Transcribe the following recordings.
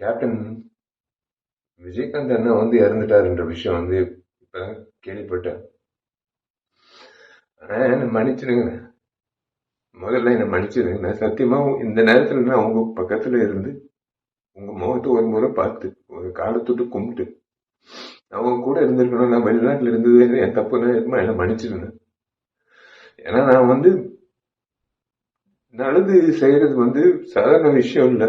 Captain Vijayakanth அண்ணா வந்து இறந்துட்டாருன்ற விஷயம் வந்து இப்போ கேள்விப்பட்டேன். ஆனால் என்னை மன்னிச்சிடுங்க முதல்ல என்னை மன்னிச்சிடுங்க நான் சத்தியமாக இந்த நேரத்தில் நான் உங்கள் பக்கத்தில் இருந்து உங்கள் முகத்தை ஒரு முறை பார்த்து ஒரு காலத்தொட்டு கும்பிட்டு அவங்க கூட இருந்திருக்கணும் நான் வெளிநாட்டில் இருந்தது என் தப்புனா இருக்குமா என்னை மன்னிச்சிடுங்க ஏன்னா நான் வந்து நல்லது செய்யறது வந்து சாதாரண விஷயம் இல்லை.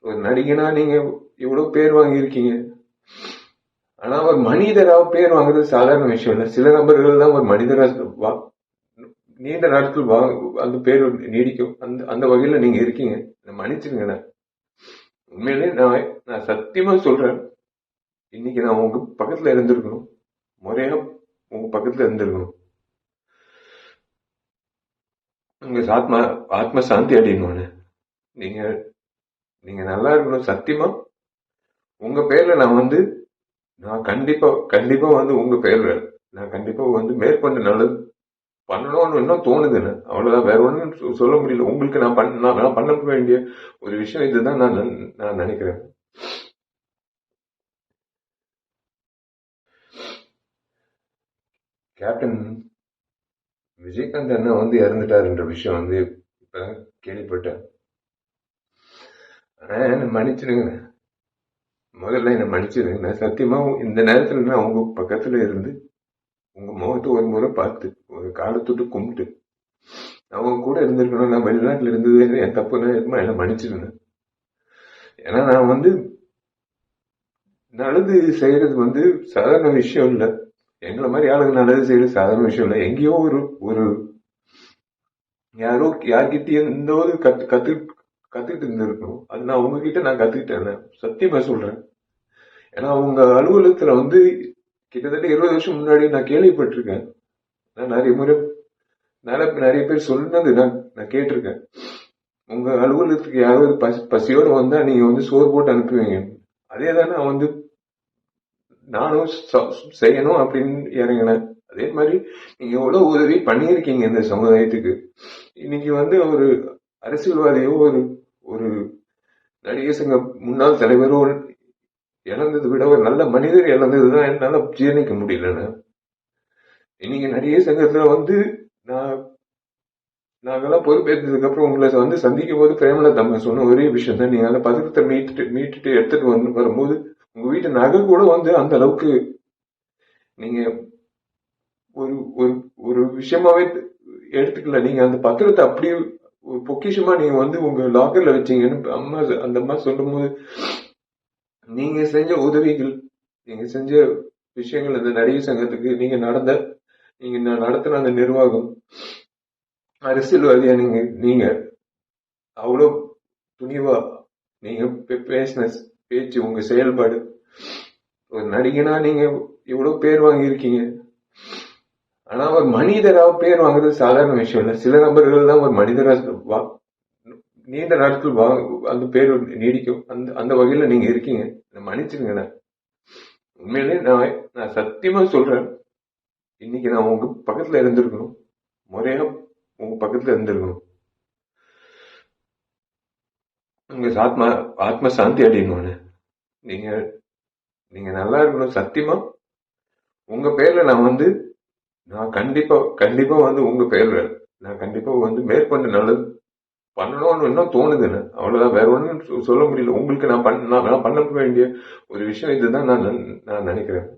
ஒரு நடிகனா நீங்க இவ்வளவு பேர் வாங்கியிருக்கீங்க. ஆனா ஒரு மனிதரா பேர் வாங்குறது சாதாரண விஷயம் இல்லை. சில நபர்கள் தான் ஒரு மனிதரா வா- நீண்ட நாட்கள் வா அந்த பேர் நீடிக்கும். அந்த அந்த வகையில நீங்க இருக்கீங்க. என்னை மன்னிச்சிருங்க உண்மையிலே நான் நான் சத்தியமா சொல்றேன். இன்னைக்கு நான் உங்க பக்கத்துல இருந்திருக்கணும். முறையா உங்க பக்கத்துல இருந்திருக்கணும். உங்க ஆத்மா ஆத்ம சாந்தி அடையணும்னு. நீங்க நீங்க நல்லா இருக்கணும் சத்தியமா? உங்க பேர்ல நான் வந்து நான் கண்டிப்பா கண்டிப்பா வந்து உங்க பேர்ல நான் கண்டிப்பா வந்து மேற்கொண்டு நல்லது பண்ணணும்னு இன்னும் தோணுதுன்னு அவ்வளவுதான். வேற ஒண்ணும் சொல்ல முடியல. உங்களுக்கு நான் பண்ண நான் பண்ண வேண்டிய ஒரு விஷயம் இதுதான் நான் நன்- நான் நினைக்கிறேன். கேப்டன் விஜயகாந்த் அண்ணா வந்து இறந்துட்டாருன்ற விஷயம் வந்து இப்ப கேள்விப்பட்டேன். என்னை மன்னிச்சிடுங்க. முதல்ல என்னை மன்னிச்சிடுங்க. நான் சத்தியமா இந்த நேரத்துல நான் உங்க பக்கத்துல இருந்து உங்க முகத்தை ஒரு முறை பார்த்து ஒரு காலத்துட்டு கும்பிட்டு அவங்க கூட இருந்திருக்கணும். நான் வெளிநாட்டுல இருந்தது என் தப்பு இருக்குமா என்ன மன்னிச்சிடுங்க. ஏன்னா நான் வந்து நல்லது செய்யறது வந்து சாதாரண விஷயம் இல்லை. எங்களை மாதிரி ஆளுங்க நல்லது செய்யறது சாதாரண விஷயம் இல்லை. எங்கேயோ ஒரு ஒரு யாரோ யார்கிட்டயும் இந்த ஒரு கத்து கத்து கத்துக்கிட்டு இருந்திருக்கணும் அது நான் உங்ககிட்ட நான் கத்துக்கிட்டேன். சத்தியமா சொல்றேன். ஏன்னா உங்க அலுவலகத்துல வந்து கிட்டத்தட்ட இருபது வருஷம் முன்னாடி நான் கேள்விப்பட்டிருக்கேன். நான் நிறைய முறை நிறைய நிறைய பேர் சொன்னது நான் நான் கேட்டிருக்கேன். உங்க அலுவலகத்துக்கு யாராவது பசி பசியோடு வந்தா நீங்க வந்து சோறு போட்டு அனுப்புவீங்க. அதே தான் நான் வந்து நானும் செய்யணும் அப்படின்னு இறங்கினேன். அதே மாதிரி நீங்க எவ்வளவு உதவி பண்ணியிருக்கீங்க இந்த சமுதாயத்துக்கு. இன்னைக்கு வந்து ஒரு அரசியல்வாதியோ ஒரு ஒரு நடிகர் சங்க முன்னாள் தலைவரோ இழந்ததை விட ஒரு நல்ல மனிதர் இழந்ததுதான் என்னால ஜீரணிக்க முடியலன்னு. இன்னைக்கு நடிகர் சங்கத்துல வந்து நான் நாங்கெல்லாம் பொறுப்பேற்றதுக்கு அப்புறம் உங்களை வந்து சந்திக்கும் போது பிரேமலதா அம்மா சொன்ன ஒரே விஷயம் தான் நீங்க அந்த பதக்கத்தை மீட்டுட்டு மீட்டுட்டு எடுத்துட்டு வந்து வரும்போது உங்க வீட்டு நகை கூட வந்து அந்த அளவுக்கு நீங்க ஒரு ஒரு ஒரு விஷயமாவே எடுத்துக்கல. நீங்க அந்த பத்திரத்தை அப்படியே பொக்கிஷமா நீங்க வந்து உங்க லாக்கர்ல வச்சீங்கன்னு அம்மா அந்த அம்மா சொல்லும்போது நீங்க செஞ்ச உதவிகள் நீங்க செஞ்ச விஷயங்கள் அந்த நடிகை சங்கத்துக்கு நீங்க நடந்த நீங்க நடத்தின அந்த நிர்வாகம் அரசியல்வாதியா நீங்க நீங்க அவ்வளோ துணிவா நீங்க பே- பேசின பேச்சு உங்க செயல்பாடு. ஒரு நடிகனா நீங்க இவ்வளவு பேர் வாங்கியிருக்கீங்க. ஆனா ஒரு மனிதராக பேர் வாங்குறது சாதாரண விஷயம் இல்ல. சில நபர்கள் தான் ஒரு மனிதராக வா- நீண்ட நாட்கள் வா அந்த பேர் நீடிக்கும். அந்த அந்த வகையில நீங்க இருக்கீங்க. என்னை மன்னிச்சிருங்க நான். உண்மையிலே நான் நான் சத்தியமா சொல்றேன். இன்னைக்கு நான் உங்க பக்கத்துல இருந்திருக்கணும். முறையா உங்க பக்கத்துல இருந்திருக்கணும். உங்க ஆத்மா ஆத்ம சாந்தி அடையணும்னு. நீங்க நீங்க நல்லா இருக்கணும். சத்தியமா. உங்க பேர்ல நான் வந்து நான் கண்டிப்பா கண்டிப்பா வந்து உங்க பேர்ல நான் கண்டிப்பா வந்து மேற்கொண்டு நல்லது பண்ணணும்னு இன்னும் தோணுதுன்னு. அவ்வளவுதான். வேற ஒன்றும் சொல்ல முடியல. உங்களுக்கு நான் பண்ண நான் பண்ண வேண்டிய ஒரு விஷயம் இதுதான் நான் நான் நினைக்கிறேன்.